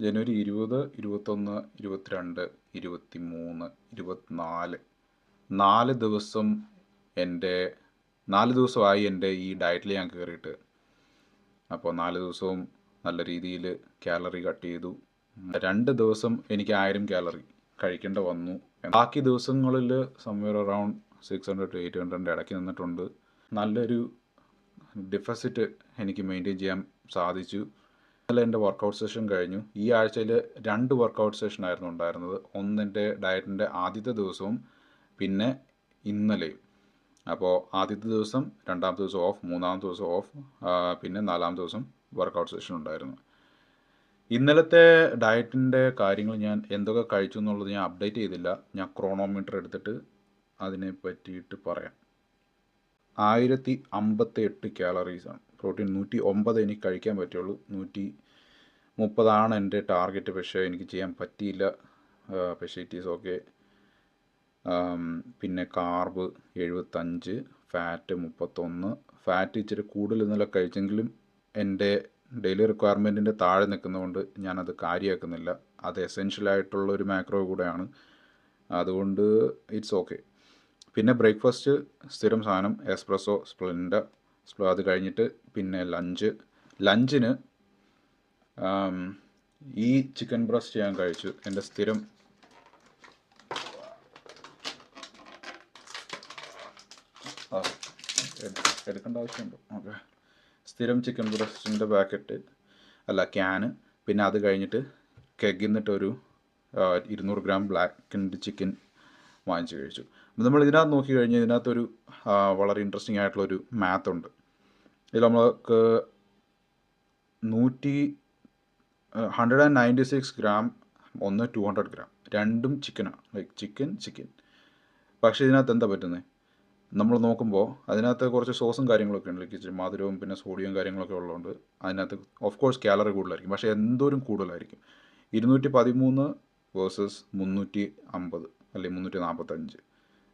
ജനുവരി ഇരുപത് ഇരുപത്തൊന്ന് ഇരുപത്തിരണ്ട് ഇരുപത്തി മൂന്ന് ഇരുപത്തിനാല്. നാല് ദിവസം എന്റെ നാല് ദിവസമായി എന്റെ ഈ ഡയറ്റിൽ ഞാൻ കയറിയിട്ട്. അപ്പോൾ നാല് ദിവസവും നല്ല രീതിയിൽ കാലറി കട്ട് ചെയ്തു. രണ്ട് ദിവസം എനിക്ക് ആയിരം കാലറി കഴിക്കേണ്ട വന്നു. ബാക്കി ദിവസങ്ങളിൽ somewhere around six hundred to eight ഹൺഡ്രഡിന്റെ ഇടയ്ക്ക് നിന്നിട്ടുണ്ട്. നല്ലൊരു ഡിഫസിറ്റ് എനിക്ക് മെയിന്റെയിൻ ചെയ്യാൻ സാധിച്ചു. ഇന്നലെ എന്റെ വർക്കൗട്ട് സെഷൻ കഴിഞ്ഞു. ഈ ആഴ്ചയിൽ രണ്ട് വർക്കൗട്ട് സെഷൻ ആയിരുന്നു ഉണ്ടായിരുന്നത്. ഒന്നെന്റെ ഡയറ്റിന്റെ ആദ്യത്തെ ദിവസവും പിന്നെ ഇന്നലെയും. അപ്പോൾ ആദ്യത്തെ ദിവസം രണ്ടാമത്തെ ദിവസം ഓഫ് മൂന്നാമത്തെ ദിവസം ഓഫ് പിന്നെ നാലാമത്തെ ദിവസം വർക്കൗട്ട് സെഷൻ ഉണ്ടായിരുന്നു. ഇന്നലത്തെ ഡയറ്റിന്റെ കാര്യങ്ങൾ ഞാൻ എന്തൊക്കെ കഴിച്ചു എന്നുള്ളത് ഞാൻ അപ്ഡേറ്റ് ചെയ്തില്ല. ഞാൻ ക്രോണോമീറ്റർ എടുത്തിട്ട് അതിനെ പറ്റിയിട്ട് പറയാം. ആയിരത്തി അമ്പത്തി എട്ട് കാലറീസാണ് പ്രോട്ടീൻ നൂറ്റി ഒമ്പത് എനിക്ക് കഴിക്കാൻ പറ്റുള്ളൂ. നൂറ്റി മുപ്പതാണ് എന്റെ ടാർഗറ്റ്. പക്ഷേ എനിക്ക് ചെയ്യാൻ പറ്റിയില്ല. പക്ഷേ ഇറ്റ് ഈസ് ഓക്കെ പിന്നെ കാർബ് എഴുപത്തഞ്ച് ഫാറ്റ് മുപ്പത്തൊന്ന്. ഫാറ്റ് ഇച്ചിരി കൂടുതൽ ഇന്നലെ കഴിച്ചെങ്കിലും എന്റെ ഡെയിലി റിക്വയർമെന്റിന്റെ താഴെ നിൽക്കുന്നതുകൊണ്ട് ഞാനത് കാര്യമാക്കുന്നില്ല. അത് എസെൻഷ്യലായിട്ടുള്ള ഒരു മാക്രോ കൂടെയാണ്. അതുകൊണ്ട് ഇറ്റ്സ് ഓക്കെ പിന്നെ ബ്രേക്ക്ഫാസ്റ്റ് സ്ഥിരം സാധനം എസ്പ്രസ്സോ സ്പ്ലെൻഡർ അത് കഴിഞ്ഞിട്ട് പിന്നെ ലഞ്ച് ലഞ്ചിന് ഈ ചിക്കൻ ബ്രസ്റ്റ് ഞാൻ കഴിച്ചു. എന്റെ സ്ഥിരം എടുക്കേണ്ട ആവശ്യമുണ്ടോ? ഓക്കെ. സ്ഥിരം ചിക്കൻ ബ്രസ്റ്റിന്റെ പാക്കറ്റ് അല്ല ക്യാന് പിന്നെ അത് കഴിഞ്ഞിട്ട് കെഗിന്നിട്ടൊരു ഇരുന്നൂറ് ഗ്രാം ബ്ലാക്ക് ചിക്കൻ വാങ്ങിച്ച് കഴിച്ചു. അപ്പോൾ നമ്മൾ ഇതിനകത്ത് നോക്കി കഴിഞ്ഞാൽ ഇതിനകത്തൊരു വളരെ ഇൻട്രസ്റ്റിംഗ് ആയിട്ടുള്ളൊരു മാത്ത് ഉണ്ട്. ഇതിൽ നമ്മൾക്ക് നൂറ്റി hundred and ninety six gram ഒന്ന് ടു ഹൺഡ്രഡ് ഗ്രാം രണ്ടും ചിക്കനാണ് ലൈക്ക് ചിക്കൻ ചിക്കൻ പക്ഷേ ഇതിനകത്ത് എന്താ പറ്റുന്നത് നമ്മൾ നോക്കുമ്പോൾ അതിനകത്ത് കുറച്ച് സോസും കാര്യങ്ങളൊക്കെ ഉണ്ട്. ഇച്ചിരി മധുരവും പിന്നെ സോഡിയവും കാര്യങ്ങളൊക്കെ ഉള്ളതുകൊണ്ട് അതിനകത്ത് ഓഫ് കോഴ്സ് കാലറി കൂടുതലായിരിക്കും. പക്ഷേ എന്തോരം കൂടുതലായിരിക്കും? ഇരുന്നൂറ്റി പതിമൂന്ന് വേഴ്സസ് മുന്നൂറ്റി അമ്പത്. അല്ലെങ്കിൽ മുന്നൂറ്റി നാൽപ്പത്തഞ്ച്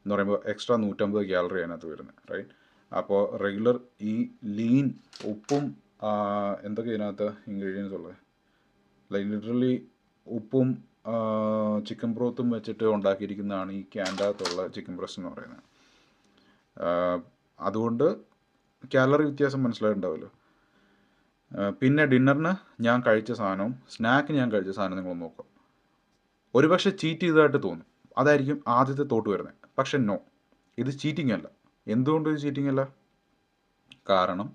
എന്ന് പറയുമ്പോൾ എക്സ്ട്രാ നൂറ്റമ്പത് ക്യാലറി അതിനകത്ത് വരുന്നത് റൈറ്റ് അപ്പോൾ റെഗുലർ ഈ ലീൻ ഉപ്പും എന്തൊക്കെ ഇതിനകത്ത് ഇൻഗ്രീഡിയൻസ് ഉള്ളത് ലൈക്ക് ലിറ്ററലി ഉപ്പും ചിക്കൻ ബ്രോത്തും വെച്ചിട്ട് ഉണ്ടാക്കിയിരിക്കുന്നതാണ് ഈ ക്യാൻഡകത്തുള്ള ചിക്കൻ ബ്രസ്റ്റ് എന്ന് പറയുന്നത് അതുകൊണ്ട് കാലറി വ്യത്യാസം മനസ്സിലായിട്ടുണ്ടാവുമല്ലോ. പിന്നെ ഡിന്നറിന് ഞാൻ കഴിച്ച സാധനവും സ്നാക്ക് ഞാൻ കഴിച്ച സാധനം നിങ്ങൾ നോക്കുക. ഒരുപക്ഷെ ചീറ്റ് ചെയ്തതായിട്ട് തോന്നും. അതായിരിക്കും ആദ്യത്തെ തോട്ട് വരുന്നത് പക്ഷെ നോ ഇത് ചീറ്റിംഗ് അല്ല. എന്തുകൊണ്ട് ഇത് ചീറ്റിംഗ് അല്ല? കാരണം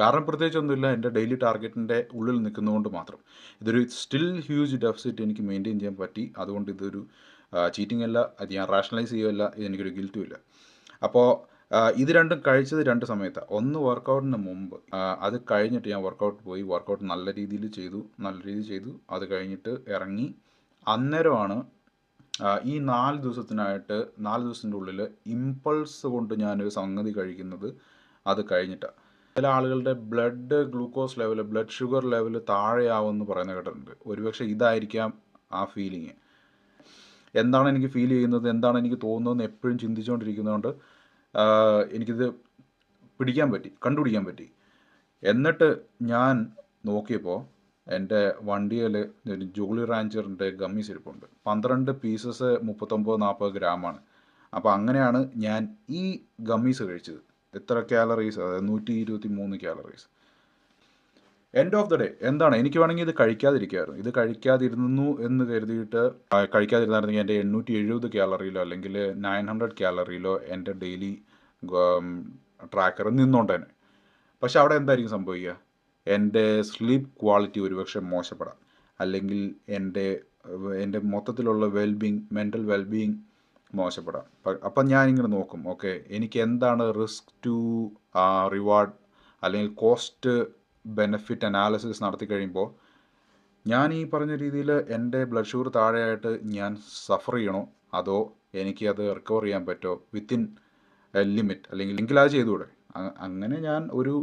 കാരണം പ്രത്യേകിച്ചൊന്നുമില്ല. എന്റെ ഡെയിലി ടാർഗറ്റിന്റെ ഉള്ളിൽ നിൽക്കുന്നതുകൊണ്ട് മാത്രം. ഇതൊരു സ്റ്റിൽ ഹ്യൂജ് ഡെഫിസിറ്റ് എനിക്ക് മെയിന്റെയിൻ ചെയ്യാൻ പറ്റി. അതുകൊണ്ട് ഇതൊരു ചീറ്റിംഗ് അല്ല. അത് ഞാൻ റാഷണലൈസ് ചെയ്യുമല്ല ഇതെനിക്കൊരു ഗിൽറ്റും ഇല്ല. അപ്പോൾ ഇത് രണ്ടും കഴിച്ചത് രണ്ട് സമയത്താണ് ഒന്ന് വർക്കൗട്ടിന് മുമ്പ് അത് കഴിഞ്ഞിട്ട് ഞാൻ വർക്കൗട്ട് പോയി. വർക്കൗട്ട് നല്ല രീതിയിൽ ചെയ്തു. നല്ല രീതിയിൽ ചെയ്തു. അത് കഴിഞ്ഞിട്ട് ഇറങ്ങി. അന്നേരമാണ് ഈ നാല് ദിവസത്തിനായിട്ട് നാല് ദിവസത്തിന്റെ ഉള്ളിൽ ഇമ്പൾസ് കൊണ്ട് ഞാനൊരു സംഗതി കഴിക്കുന്നത് അത് കഴിഞ്ഞിട്ടാണ് ചില ആളുകളുടെ blood glucose level blood sugar level താഴെയാവുമെന്ന് പറയുന്ന കേട്ടിട്ടുണ്ട്. ഒരുപക്ഷെ ഇതായിരിക്കാം ആ ഫീലിങ് എന്താണ് എനിക്ക് ഫീൽ ചെയ്യുന്നത്? എന്താണ് എനിക്ക് തോന്നുന്നതെന്ന് എപ്പോഴും ചിന്തിച്ചുകൊണ്ടിരിക്കുന്നതുകൊണ്ട് എനിക്കിത് പിടിക്കാൻ പറ്റി കണ്ടുപിടിക്കാൻ പറ്റി. എന്നിട്ട് ഞാൻ നോക്കിയപ്പോൾ എന്റെ വണ്ടിയിൽ ഒരു ജൂളി റാഞ്ചറിന്റെ ഗമ്മീസ് ഇരിപ്പുണ്ട് പന്ത്രണ്ട് പീസസ് മുപ്പത്തൊമ്പത് നാൽപ്പത് ഗ്രാമാണ്. അപ്പോൾ അങ്ങനെയാണ് ഞാൻ ഈ ഗമ്മീസ് കഴിച്ചത്. എത്ര കാലറീസ് അതായത് നൂറ്റി ഇരുപത്തി മൂന്ന് calories end of the day എന്താണ്? എനിക്ക് വേണമെങ്കിൽ ഇത് കഴിക്കാതിരിക്കുമായിരുന്നു ഇത് കഴിക്കാതിരുന്നു എന്ന് കരുതിയിട്ട് കഴിക്കാതിരുന്നായിരുന്നെങ്കിൽ എന്റെ എണ്ണൂറ്റി എഴുപത് കാലറിയിലോ അല്ലെങ്കിൽ നയൻ ഹൺഡ്രഡ് കാലറിയിലോ എന്റെ ഡെയിലി ട്രാക്കർ നിന്നോണ്ടേനെ. പക്ഷെ അവിടെ എന്തായിരിക്കും സംഭവിക്കുക? എന്റെ സ്ലീപ്പ് ക്വാളിറ്റി ഒരുപക്ഷെ മോശപ്പെടാം. അല്ലെങ്കിൽ എന്റെ എന്റെ മൊത്തത്തിലുള്ള വെൽബീങ് മെന്റൽ വെൽബീങ് മോശപ്പെടാം. അപ്പം ഞാനിങ്ങനെ നോക്കും. ഓക്കെ എനിക്ക് എന്താണ് റിസ്ക് ടു റിവാർഡ് അല്ലെങ്കിൽ കോസ്റ്റ് ബെനഫിറ്റ് അനാലിസിസ് നടത്തി കഴിയുമ്പോൾ ഞാൻ ഈ പറഞ്ഞ രീതിയിൽ എന്റെ ബ്ലഡ് ഷുഗർ താഴെയായിട്ട് ഞാൻ സഫർ ചെയ്യണോ? അതോ എനിക്ക് അത് റിക്കവർ ചെയ്യാൻ പറ്റുമോ വിത്തിൻ ലിമിറ്റ് അല്ലെങ്കിൽ എങ്കിൽ ചെയ്തുകൂടെ? അങ്ങനെ ഞാൻ ഒരു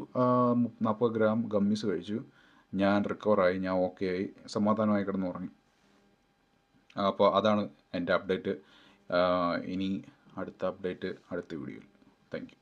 നാൽപ്പത് ഗ്രാം ഗമ്മീസ് കഴിച്ചു. ഞാൻ റിക്കവറായി ഞാൻ ഓക്കെ ആയി സമാധാനമായി കിടന്ന് ഉറങ്ങി. അപ്പോൾ അതാണ് എന്റെ അപ്ഡേറ്റ് ഇനി അടുത്ത അപ്ഡേറ്റ് അടുത്ത വീഡിയോയിൽ താങ്ക്